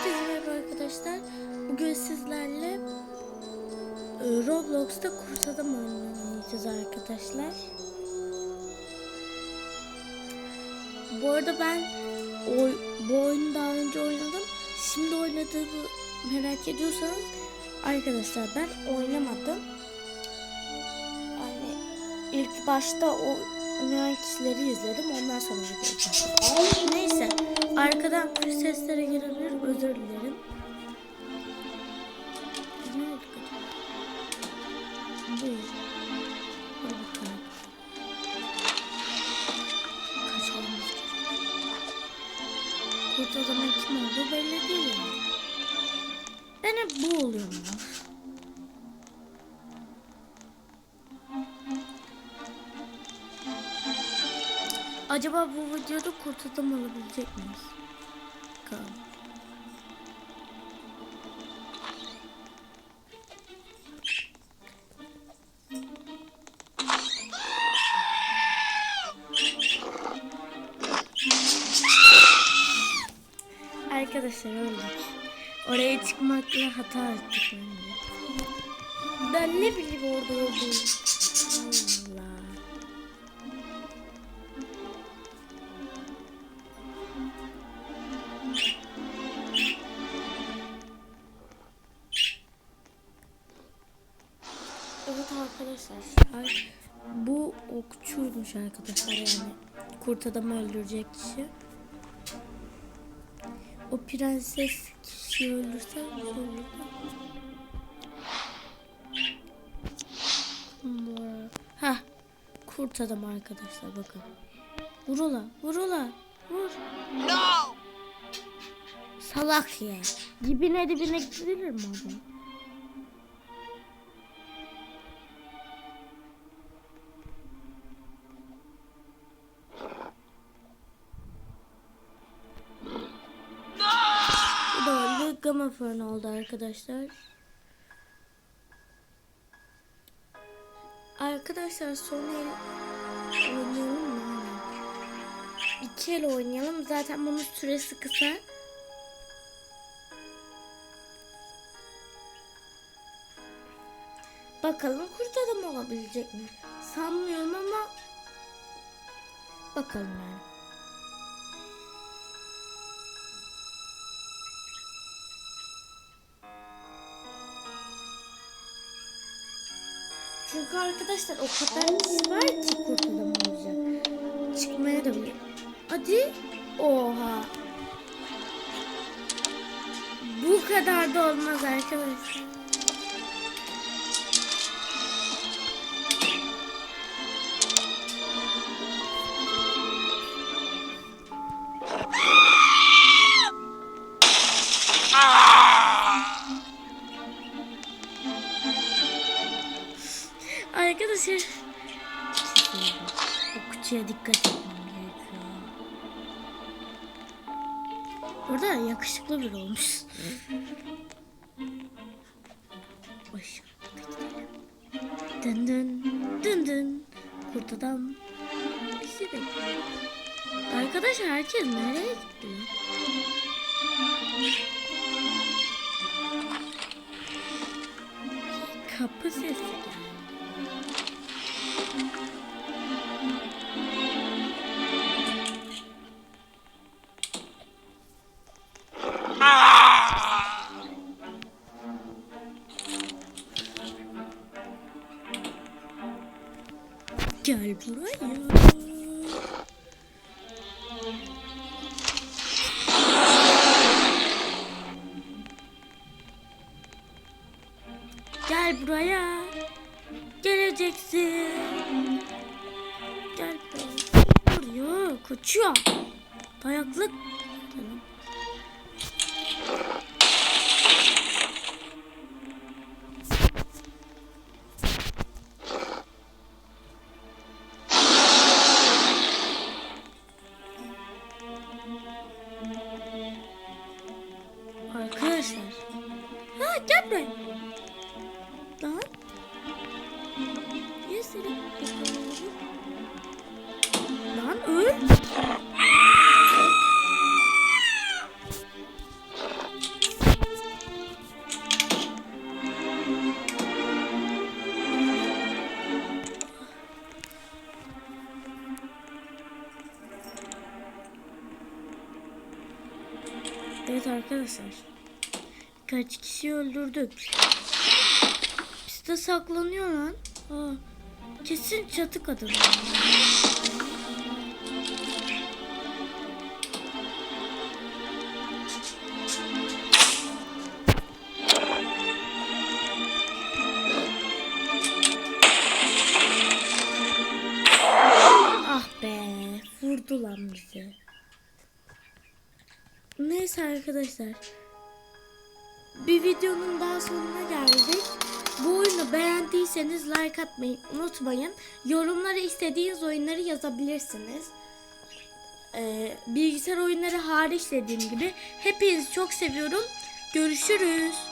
Herkese merhaba arkadaşlar. Bugün sizlerle e, Roblox'ta kurt adam oynayacağız arkadaşlar. Bu arada ben oy, bu oyunu daha önce oynadım. Şimdi oynadığımı merak ediyorsanız arkadaşlar ben oynamadım. Yani ilk başta o oynayan kişileri izledim. Ondan sonra. Neyse. Arkadan kuş sesleri gelebilir. Özür dilerim. Kurt o zaman kim olduğu belli değil. Ben hep bu oluyorum. Acaba bu videoda kurt adam olabilecek miyiz? Bakalım. Arkadaşlar öldük. Oraya çıkmakla hata ettik. Ben ne bileyim orada olduğunu. Arkadaşlar. Ay, bu okçuymuş arkadaşlar yani. Kurt adamı öldürecek kişi. O prenses kişiyi öldürse. Ha, kurt adam arkadaşlar bakın. Vur ola, vur ola, vur. No! Salak ya. Dibine dibine gidilir mi adam? Fön oldu arkadaşlar. Arkadaşlar son el oynayalım mı? İki el oynayalım. Zaten bunun süresi kısa. Bakalım kurt adam olabilecek mi? Sanmıyorum ama bakalım yani. Çünkü arkadaşlar o kadar var ki kurt adam olacak. Çıkmaya da bilir. Hadi. Oha. Bu kadar da olmaz arkadaşlar. Arkadaşlar. Bu kutuya dikkat etmem gerekiyor. Orada yakışıklı bir olmuş. Dın dın dın dın. Kurt adam. Bizi bekliyor. Arkadaşlar herkes nereye gidiyor? Kapı sesi geldi. Buraya. Geleceksin. Gel buraya. Kaçıyor. Dayaklı. Tamam. Arkadaşlar. Ha gel buraya. Evet arkadaşlar. Kaç kişi öldürdük. De saklanıyor lan. Aa, kesin çatı kadın. Neyse arkadaşlar. Bir videonun daha sonuna geldik. Bu oyunu beğendiyseniz like atmayı unutmayın. Yorumlara istediğiniz oyunları yazabilirsiniz. Ee, bilgisayar oyunları hariç dediğim gibi. Hepinizi çok seviyorum. Görüşürüz.